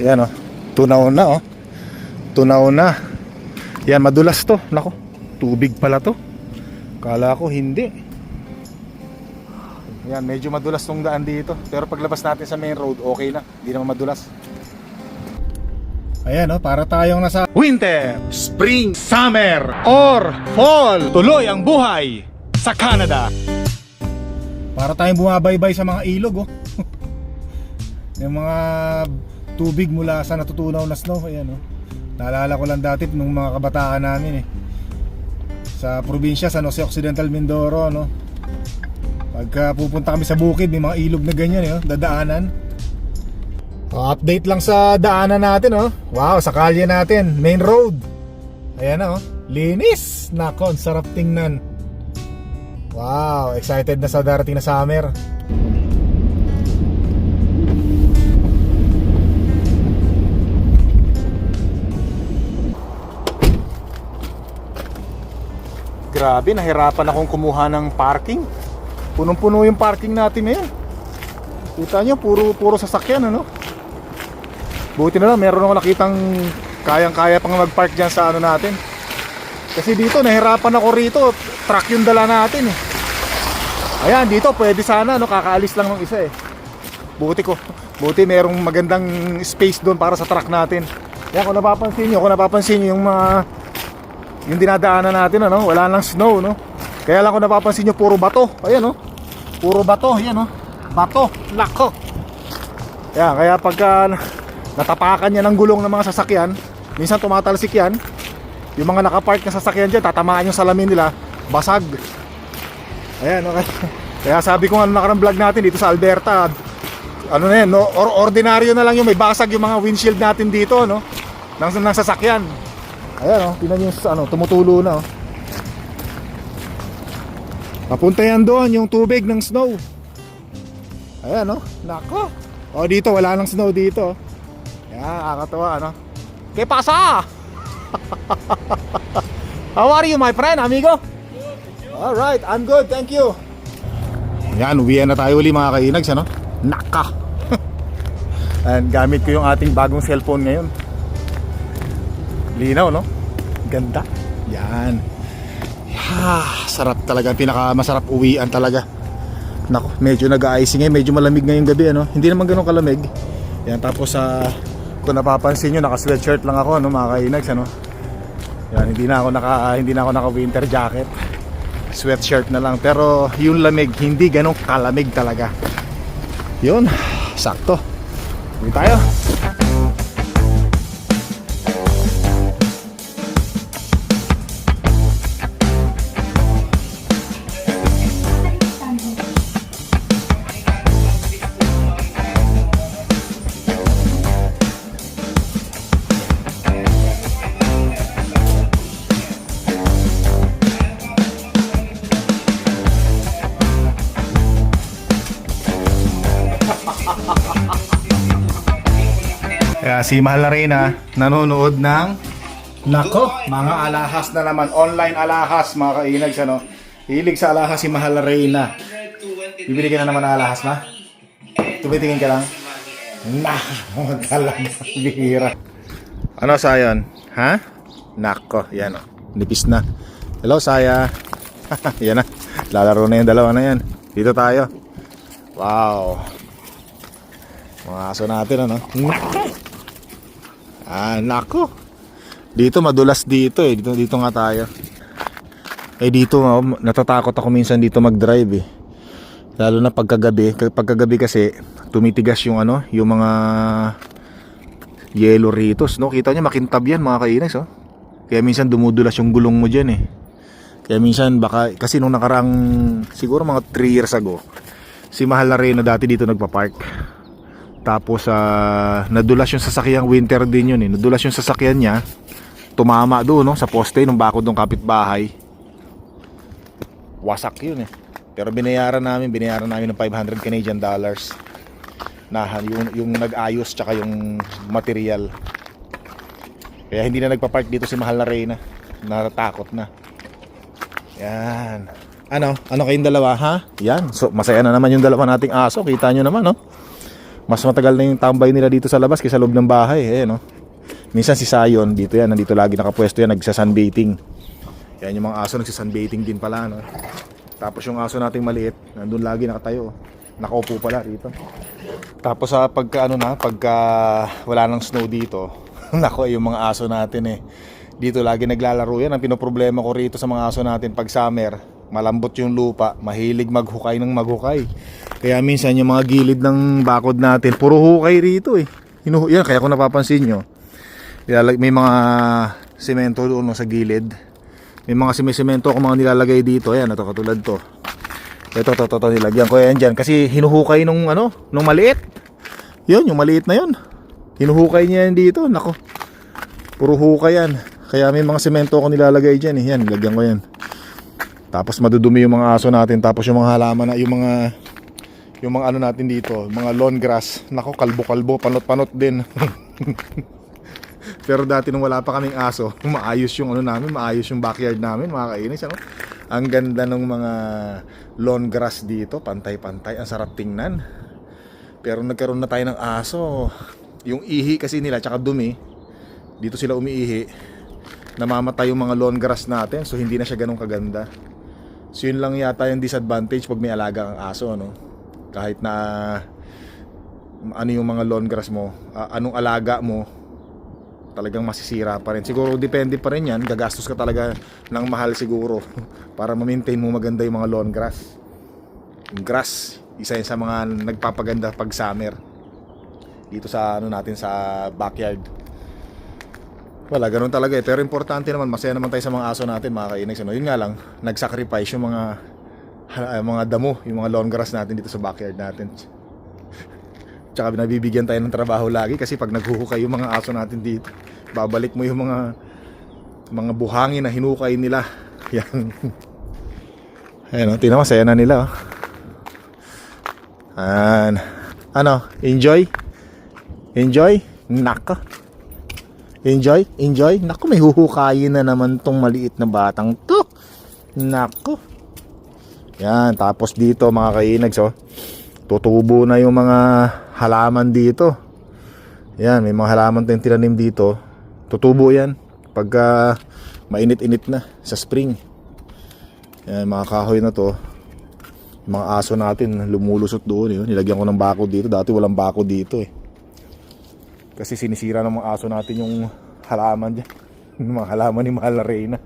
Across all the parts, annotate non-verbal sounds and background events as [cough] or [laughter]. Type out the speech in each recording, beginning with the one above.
Yan oh. Tunaw na oh. Tunaw na. Yan, madulas to. Nako, tubig pala to. Kala ko hindi. Yan, medyo madulas tong daan dito. Pero paglabas natin sa main road, okay na. Hindi naman madulas. Ayan oh, para tayong nasa winter, spring, summer, or fall. Tuloy ang buhay sa Canada. Para tayong bumabaybay sa mga ilog oh. [laughs] Yung mga tubig mula sa natutunaw na snow, ayan oh. Naalala ko lang dati nung mga kabataan namin eh. Sa probinsya, sa Jose Occidental Mindoro, no. Pagka pupunta kami sa bukid, may mga ilog na ganyan eh, oh, dadaanan. Oh, update lang sa daanan natin, oh. Wow, sa kalye natin, main road. Ayan na, oh. Linis! Nako, ang sarap tingnan. Wow, excited na sa darating na summer. Grabe, nahirapan akong kumuha ng parking. Punong-puno yung parking natin ngayon. Kita nyo, puro, puro sasakyan, ano? Buti na lang, meron akong nakitang kayang-kaya pang mag-park dyan sa ano natin. Kasi dito, nahirapan ako rito. Truck yung dala natin eh. Ayan, dito pwede sana, no? Kakaalis lang ng isa eh. Buti ko. Buti merong magandang space doon para sa truck natin. Yan, kung napapansin nyo, kung napapansin nyo yung mga yung dinadaanan natin ano, wala nang snow no. Kaya lang kung napapansin nyo puro bato. Ayan no. Puro bato, ayan no. Bato, nako. Yan, kaya pagka natapakan niya ng gulong ng mga sasakyan, minsan tumatalsik yan. Yung mga nakapark na sasakyan dyan, tatamaan yung salamin nila, basag. Ayan, no? [laughs] kaya sabi ko nga nung nakarang vlog natin dito sa Alberta, ano na yan, no? Or ordinaryo na lang yung may basag yung mga windshield natin dito, no? Ng, ng sasakyan. Ayan oh, tingnan sa ano, tumutulo na oh. Papunta yan doon yung tubig ng snow. Ayan oh, nako. Oh dito wala nang snow dito. Yan, kakatawa ano. ¿Qué pasa? [laughs] How are you my friend, amigo? All right, I'm good, thank you. Yan, uwian na tayo uli mga kainags, ano? Naka! [laughs] And gamit ko yung ating bagong cellphone ngayon. Linaw, no? Ganda. Yan. Ha, sarap talaga. Pinaka masarap uwian talaga. Nako, medyo nag-icing ngayon. Medyo malamig ngayong gabi, ano? Hindi naman ganun kalamig. Yan, tapos sa kung napapansin nyo, naka-sweatshirt lang ako, ano, mga kainags, ano? Yan, hindi na ako naka hindi na ako naka winter jacket. Sweatshirt na lang. Pero yung lamig, hindi ganun kalamig talaga. Yun, sakto. Uwi tayo. Si Mahal na Reyna nanonood ng Nako, mga alahas na naman. Online alahas, mga kainags, ano. Hilig sa alahas si Mahal na Reyna. Bibili ka na naman ng alahas, ma? Tumitingin ka lang? Na, [laughs] talaga, bihira. Ano, Sayon? Ha? Nako, yan o. Nipis na. Hello, Saya. [laughs] yan na. Lalaro na yung dalawa na yan. Dito tayo. Wow. Mga aso natin, ano? Nako! Ah, nako. Dito madulas dito eh. Dito dito nga tayo. Eh dito oh, natatakot ako minsan dito mag-drive eh. Lalo na pagkagabi, pagkagabi kasi tumitigas yung ano, yung mga yellow ritos, no? Kita niyo makintab yan mga kainis, oh. Kaya minsan dumudulas yung gulong mo diyan eh. Kaya minsan baka kasi nung nakarang siguro mga 3 years ago, si Mahal na Reyna dati dito nagpa-park. Tapos uh, nadulas yung sasakyang winter din yun eh. Nadulas yung sasakyan niya. Tumama doon no, sa poste ng bakod ng kapitbahay. Wasak yun eh. Pero binayaran namin, binayaran namin ng 500 Canadian dollars. Na yung, yung nag-ayos tsaka yung material. Kaya hindi na nagpa-park dito si Mahal na Reyna. Natatakot na. Yan. Ano? Ano kayong dalawa ha? Yan. So masaya na naman yung dalawa nating aso. Kita nyo naman no? Mas matagal na yung tambay nila dito sa labas kaysa loob ng bahay. Eh, no? Minsan si Sayon, dito yan, nandito lagi nakapwesto yan, nagsa-sunbathing. Yan yung mga aso nagsa-sunbathing din pala, no? Tapos yung aso nating maliit, nandun lagi nakatayo. Nakaupo pala rito. Tapos sa pagka ano na, pagka wala nang snow dito, [laughs] nako yung mga aso natin eh. Dito lagi naglalaro yan. Ang pinoproblema ko rito sa mga aso natin pag summer, malambot yung lupa, mahilig maghukay ng maghukay. Kaya minsan yung mga gilid ng bakod natin, puro hukay rito eh. Hinuhu yan, kaya kung napapansin nyo, may mga semento doon no, sa gilid. May mga simisemento ako mga nilalagay dito. Ayan, ito katulad to. Ito, to, to, to, nilagyan ko yan dyan. Kasi hinuhukay nung ano, nung maliit. Yun, yung maliit na yun. Hinuhukay niya yan dito. Nako. Puro hukay yan. Kaya may mga semento ako nilalagay dyan. Eh. Yan, nilagyan ko yan. Tapos madudumi yung mga aso natin. Tapos yung mga halaman na, yung mga yung mga ano natin dito, mga lawn grass. Nako, kalbo-kalbo, panot-panot din. [laughs] Pero dati nung wala pa kaming aso, [laughs] maayos yung ano namin, maayos yung backyard namin, mga kainis, ano? Ang ganda ng mga lawn grass dito, pantay-pantay, ang sarap tingnan. Pero nagkaroon na tayo ng aso, yung ihi kasi nila, tsaka dumi, dito sila umiihi, namamatay yung mga lawn grass natin, so hindi na siya ganun kaganda. So yun lang yata yung disadvantage pag may alaga kang aso, no? Kahit na ano yung mga lawn grass mo, ah, anong alaga mo, talagang masisira pa rin. Siguro depende pa rin yan, gagastos ka talaga ng mahal siguro [laughs] para ma-maintain mo maganda yung mga lawn grass. Yung grass, isa yun sa mga nagpapaganda pag summer. Dito sa ano natin sa backyard. Wala, ganun talaga eh. Pero importante naman, masaya naman tayo sa mga aso natin, mga kainags. Ano? Yun nga lang, nag-sacrifice yung mga ah, mga damo, yung mga lawn grass natin dito sa backyard natin. [laughs] Tsaka nabibigyan tayo ng trabaho lagi kasi pag naghuhukay yung mga aso natin dito, babalik mo yung mga mga buhangin na hinukay nila. [laughs] Yan. Ayan o, tingnan na nila oh. Ayan. Ano, enjoy? Enjoy? Naka. Enjoy? Enjoy? Naku, may huhukayin na naman tong maliit na batang to. Naku. Yan, tapos dito mga kainags oh. Tutubo na yung mga halaman dito. Yan, may mga halaman tayong tinanim dito. Tutubo yan pagka mainit-init na sa spring. Yan, mga kahoy na to. Yung mga aso natin lumulusot doon. Yun. Nilagyan ko ng bako dito. Dati walang bako dito eh. Kasi sinisira ng mga aso natin yung halaman dyan. [laughs] Yung mga halaman ni Mahal na Reyna.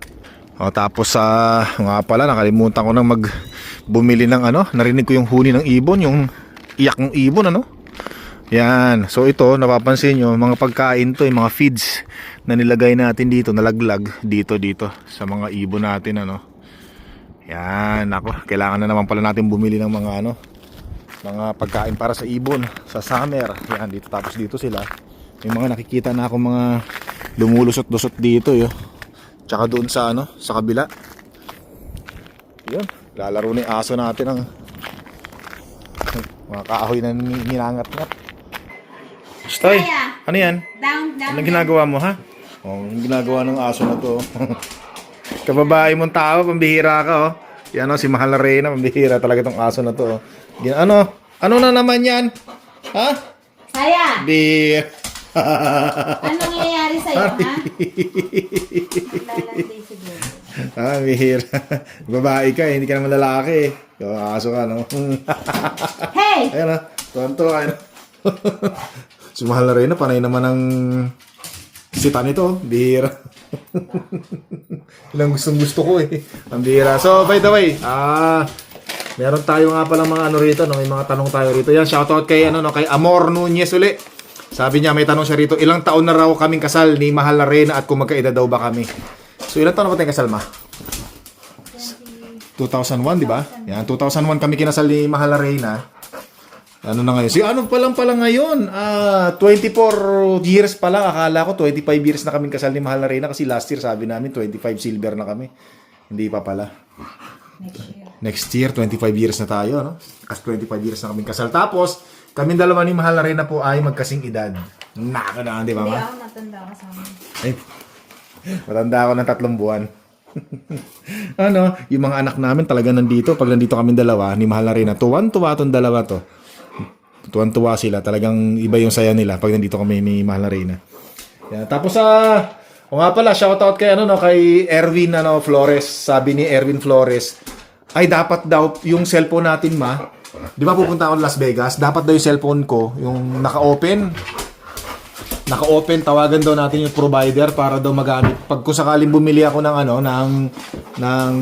O, tapos sa nga pala nakalimutan ko nang mag bumili ng ano, narinig ko yung huni ng ibon, yung iyak ng ibon ano. Yan. So ito, napapansin nyo, mga pagkain to, yung mga feeds na nilagay natin dito, nalaglag dito dito sa mga ibon natin ano. Yan, ako, kailangan na naman pala natin bumili ng mga ano, mga pagkain para sa ibon sa summer. Yan, dito tapos dito sila. May mga nakikita na ako mga lumulusot-lusot dito, yo. Tsaka doon sa ano, sa kabila. Yun, lalaro ni aso natin ang mga kahoy na ni- ninangat-ngat. Stoy, ano yan? Down, down. Anong ginagawa mo ha? Oh, yung ginagawa ng aso na to. [laughs] Kababae mong tao, pambihira ka oh. Yan oh, si Mahal na Reyna, pambihira talaga tong aso na to. Oh. Gin- ano? Ano na naman yan? Ha? Saya, Di... ano nangyayari sa'yo, ha? Lalandi siguro. ah, bihira. Babae ka, eh, hindi ka naman lalaki eh. Yung aso ka, no? Hey! Ayan na, tonto, ayun. si Mahal na Reyna, panay naman ng sita nito, bihira. Ilang gustong gusto ko eh. Ang bihira. So, by the way, ah, meron tayo nga palang mga ano rito, no? may mga tanong tayo rito. Yan, shoutout kay, ano, no? kay Amor Nunez uli. Sabi niya, may tanong siya rito, ilang taon na raw kaming kasal ni Mahal na Reyna at kung magkaedad daw ba kami? So, ilang taon na ba tayong kasal, ma? 2001, di ba? Yan, 2001 kami kinasal ni Mahal na Reyna. Ano na ngayon? Si ano pa lang pala ngayon? Ah, 24 years pa lang. Akala ko 25 years na kaming kasal ni Mahal na Reyna kasi last year sabi namin 25 silver na kami. Hindi pa pala. Next year, 25 years na tayo, no? Kasi 25 years na kaming kasal. Tapos, kaming dalawa ni Mahal na Reyna po ay magkasing edad. Naka na, di ba, Hindi ma? ako matanda ka sa amin. Ay, matanda ako ng tatlong buwan. [laughs] ano, yung mga anak namin talaga nandito. Pag nandito kami dalawa, ni Mahal na rin na tuwan-tuwa tong dalawa to. tuwan-tuwa sila. Talagang iba yung saya nila pag nandito kami ni Mahal na Reyna. Yan. Tapos sa o nga pala, shoutout kay ano no, kay Erwin ano Flores. Sabi ni Erwin Flores, ay dapat daw yung cellphone natin ma. 'Di ba pupunta ako Las Vegas? Dapat daw yung cellphone ko yung naka-open. Naka-open, tawagan daw natin yung provider para daw magamit. Pag kung sakaling bumili ako ng ano, ng ng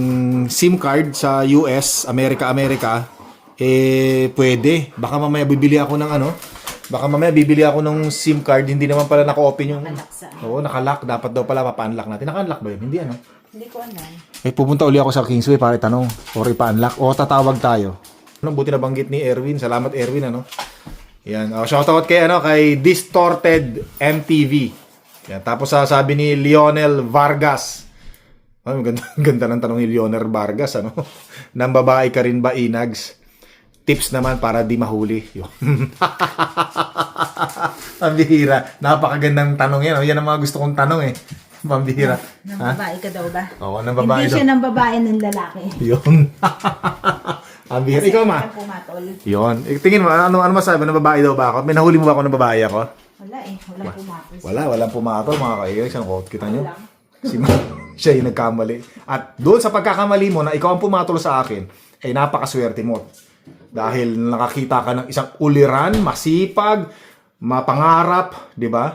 SIM card sa US, America, America, eh pwede. Baka mamaya bibili ako ng ano, baka mamaya bibili ako ng SIM card, hindi naman pala naka-open yung. Oo, naka-lock. Dapat daw pala papa-unlock natin. Naka-unlock ba yun? Hindi ano. Hindi ko alam. Eh, pupunta uli ako sa Kingsway para itanong or ipa-unlock o tatawag tayo. Ano, buti na banggit ni Erwin. Salamat Erwin, ano. Yan. Oh, shoutout kay, ano, kay Distorted MTV. Yan. Tapos sasabi ni Lionel Vargas. Ay, ganda, [laughs] ganda ng tanong ni Lionel Vargas, ano. [laughs] Nang babae ka rin ba, Inags? Tips naman para di mahuli. [laughs] Yun. Pambihira. Napakagandang tanong yan. Oh. Yan ang mga gusto kong tanong eh. Pambihira. Nang Ha? babae ka daw ba? Oo, ng babae Hindi daw. siya ng babae ng lalaki. Yun. [laughs] Ang bihira. Ikaw, ma. Ang pumatol. Yun. Eh, Tingin mo, ano, ano masabi? Na babae daw ba ako? May nahuli mo ba ako na babae ako? Wala eh. Walang pumatol. Wala, walang pumatol mga kaibigan. Isang quote kita nyo. Walang. Si [laughs] siya yung nagkamali. At doon sa pagkakamali mo na ikaw ang pumatol sa akin, ay napakaswerte mo. Dahil nakakita ka ng isang uliran, masipag, mapangarap, di ba?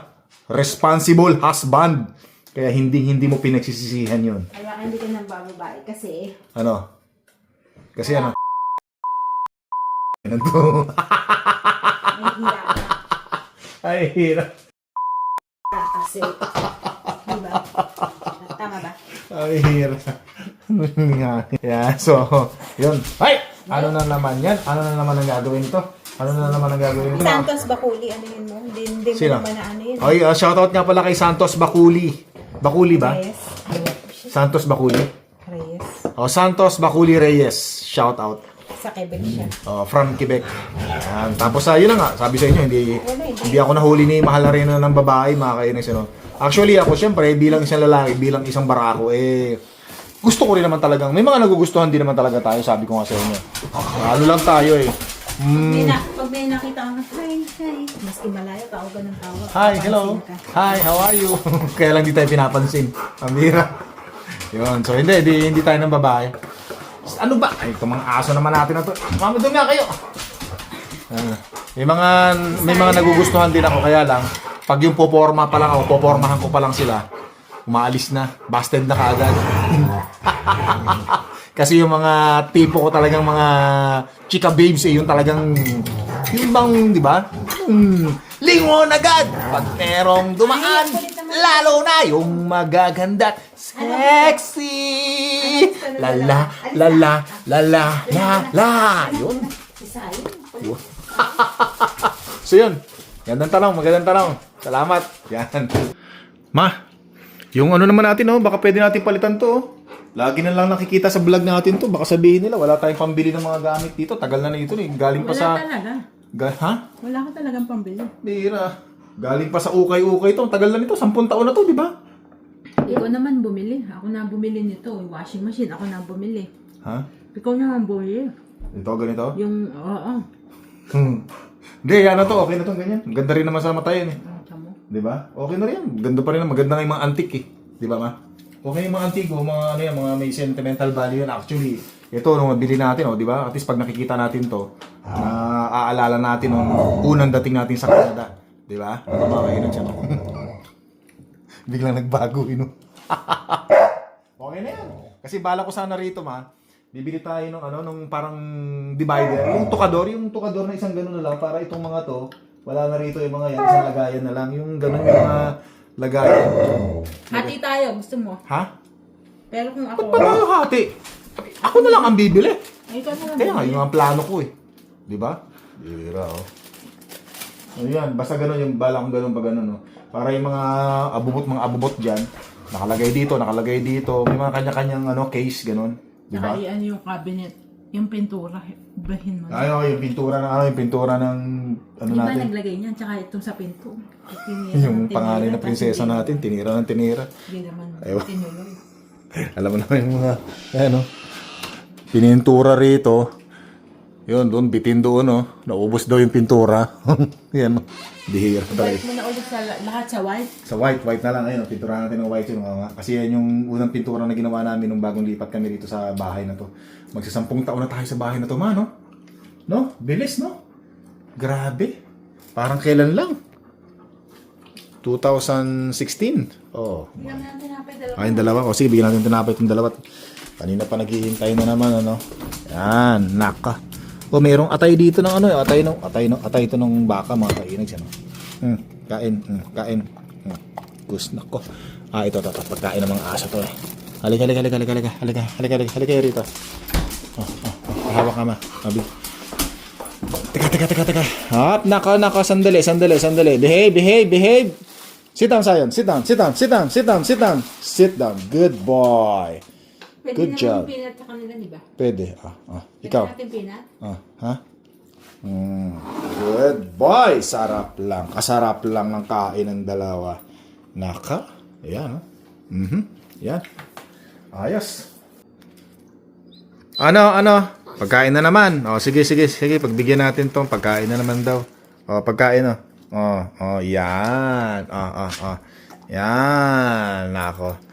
Responsible husband. Kaya hindi hindi mo pinagsisisihan yun. Kaya hindi ka nang babae kasi Ano? Kasi ano? Ano to? ka Ay, hirap. kasi. Diba? Tama ba? Ay, hirap. yeah, so, yun. Ay! Ano na naman yan? Ano na naman ang gagawin to? Ano na naman ang gagawin to? Santos Bakuli, ano yun mo? Hindi, hindi mo Sino? naman na ano yun. Ay, uh, shoutout nga pala kay Santos Bakuli. Bakuli ba? Reyes. Santos Bakuli. Reyes. Oh, Santos Bakuli Reyes. Shoutout. Sa Quebec siya. Oh, from Quebec. Yan. Tapos, uh, yun na nga. Sabi sa inyo, hindi, Wala, hindi. hindi ako nahuli ni Mahal na rin ng babae, mga kainis. Ano. Actually, ako, syempre, bilang isang lalaki, bilang isang barako, eh, gusto ko rin naman talagang, may mga nagugustuhan din naman talaga tayo, sabi ko nga sa inyo. Ano lang tayo eh. Mm, May na, pag may nakita ka hi, hi. Maski malayo, tawag ka ng tawag. hi, hello. Papansin ka. Hi, how are you? [laughs] Kaya lang di tayo pinapansin. Ang bira. Yun, so hindi, di, hindi tayo ng babae. Ano ba? Ay, itong mga aso naman natin na to. Mama, doon nga kayo. Ah, may mga may mga nagugustuhan din ako kaya lang pag yung poporma pa lang ako, popormahan ko pa lang sila, umaalis na, busted na kaagad. [laughs] Kasi yung mga tipo ko talagang mga chika babes eh, yung talagang yung bang, di ba? Hmm, lingon agad pag merong dumaan, lalo na yung magaganda, sexy, lala, lala, lala, lala, yun. Yun. [laughs] so yun. Gandang tanong, magandang tanong. Salamat. Yan. Ma, yung ano naman natin, oh, baka pwede natin palitan to. oh. Lagi na lang nakikita sa vlog natin to. Baka sabihin nila, wala tayong pambili ng mga gamit dito. Tagal na na ito. Eh. Galing pa Wala sa... talaga. Ga- ha? Wala ka talagang pambili. Bira. Galing pa sa ukay-ukay to. Ang Tagal na nito. Sampung taon na to, di ba? Ikaw naman bumili. Ako na bumili nito. Yung washing machine, ako na bumili. Ha? Ikaw naman bumili. Ito, ganito? Yung, oo. Hmm. Hindi, ano to. Okay na to, ganyan. Ang Ganda rin naman sa mata yan eh. Ang tamo. Di ba? Okay na rin yan. Ganda pa rin. Maganda na yung mga antique eh. Di ba ma? Okay yung mga antique, oh, mga ano yan, mga may sentimental value yan. Actually, ito nung mabili natin, oh, di ba? At least pag nakikita natin to, na aalala natin nung unang dating natin sa Canada. Di ba? Ano ba kayo nun siya? [laughs] Biglang nagbago, ino. [laughs] okay na yan. Kasi bala ko sana rito, ma. Bibili tayo ng ano, nung parang divider. Yung tukador, yung tukador na isang ganun na lang para itong mga to, wala na rito yung mga yan, isang lagayan na lang. Yung ganun yung mga lagayan. Hati tayo, gusto mo. Ha? Pero kung ako, Ba't pa tayo hati? Ako na lang ang bibili. ay, ikaw na lang Kaya nga, yung ang plano ko eh. Di ba? Bira, oh. Ayan, basta ganun yung bala kong ganun pa ganun, oh. Para yung mga abubot, mga abubot dyan, nakalagay dito, nakalagay dito, may mga kanya-kanyang ano, case, ganun. Di ba? Saka ano yung cabinet, yung pintura, bahin mo. Ay, oh, yung pintura ng ano, yung pintura ng ano Di ba natin. naglagay niyan? Tsaka itong sa pinto. Tinira, Yung tinira, pangalan na prinsesa hindi- natin, tinira ng tinira. Hindi naman Ewan. tinuloy. [laughs] Alam mo naman yung mga, ano, pinintura rito. Yun, doon, bitin doon, oh. Naubos daw yung pintura. [laughs] Yan, oh. Bihira talaga. Balik mo na ulit sa la- lahat sa white. Sa white, white na lang. Ayun, oh, pinturahan natin ng white yun. nga. Kasi yan yung unang pintura na ginawa namin nung bagong lipat kami dito sa bahay na to. Magsasampung taon na tayo sa bahay na to, man, no? No? Bilis, no? Grabe. Parang kailan lang? 2016. Oh. Bigyan natin tinapay dalawa. Ayun, dalawa. O sige, bigyan natin tinapay itong dalawa. Kanina pa naghihintay na naman, ano? Yan, naka. O, mayroong atay dito ng ano, atay ng atay ng atay ito ng baka mga kainig siya, no? Hmm, kain, hmm, kain. Hmm. Gus nako. Ah, ito, ito, ito, pagkain ng mga aso to eh. Halika, halika, halika, halika, halika, halika, halika, halika, halika, rito. Oh, oh, oh, hawak ka ma. Abi. Teka, teka, teka, teka. Hop, naka, naka, sandali, sandali, sandali. Behave, behave, behave. Sit down, Zion. Sit down, sit down, sit down, sit down, sit down. Sit down. Good boy. Pwede Good naman job. yung peanut sa kanila, di ba? Pwede. Ah, ah. Pwede Ikaw. natin peanut? Ah, ha? Mm, good boy. Sarap lang. Kasarap lang ng kain ng dalawa. Naka. Ayan, oh. Mhm. Yan. Ayos. Ano, ano? Pagkain na naman. Oh, sige, sige, sige. Pagbigyan natin tong pagkain na naman daw. Oh, pagkain, oh. Oh, oh, yan. Oh, oh, oh. Yan. Nako.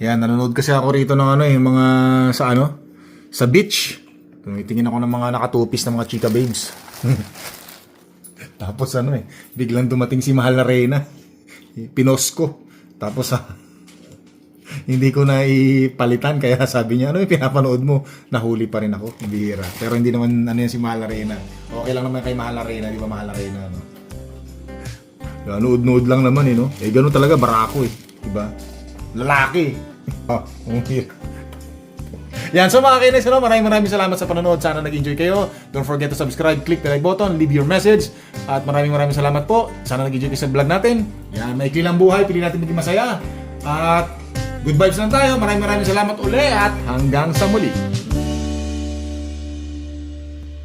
Yan, nanonood kasi ako rito ng ano eh, mga sa ano? Sa beach. Tumitingin ako ng mga nakatupis na mga chika babes. [laughs] Tapos ano eh, biglang dumating si Mahal na Reyna. Pinos ko. Tapos ah, [laughs] hindi ko na ipalitan kaya sabi niya, ano yung pinapanood mo? Nahuli pa rin ako, bihira. Pero hindi naman ano yan si Mahal na Reyna. Okay lang naman kay Mahal na Reyna, di ba Mahal na Reyna? No? Nood-nood lang naman eh, no? Eh, ganun talaga, barako eh. Diba? Lalaki. Ah. Yan, so mga kainis, no, maraming maraming salamat sa panonood. Sana nag-enjoy kayo. Don't forget to subscribe, click the like button, leave your message. At maraming maraming salamat po. Sana nag-enjoy kayo sa vlog natin. Yan, maikli lang buhay, pili natin maging masaya. At good vibes lang tayo. Maraming maraming salamat uli at hanggang sa muli.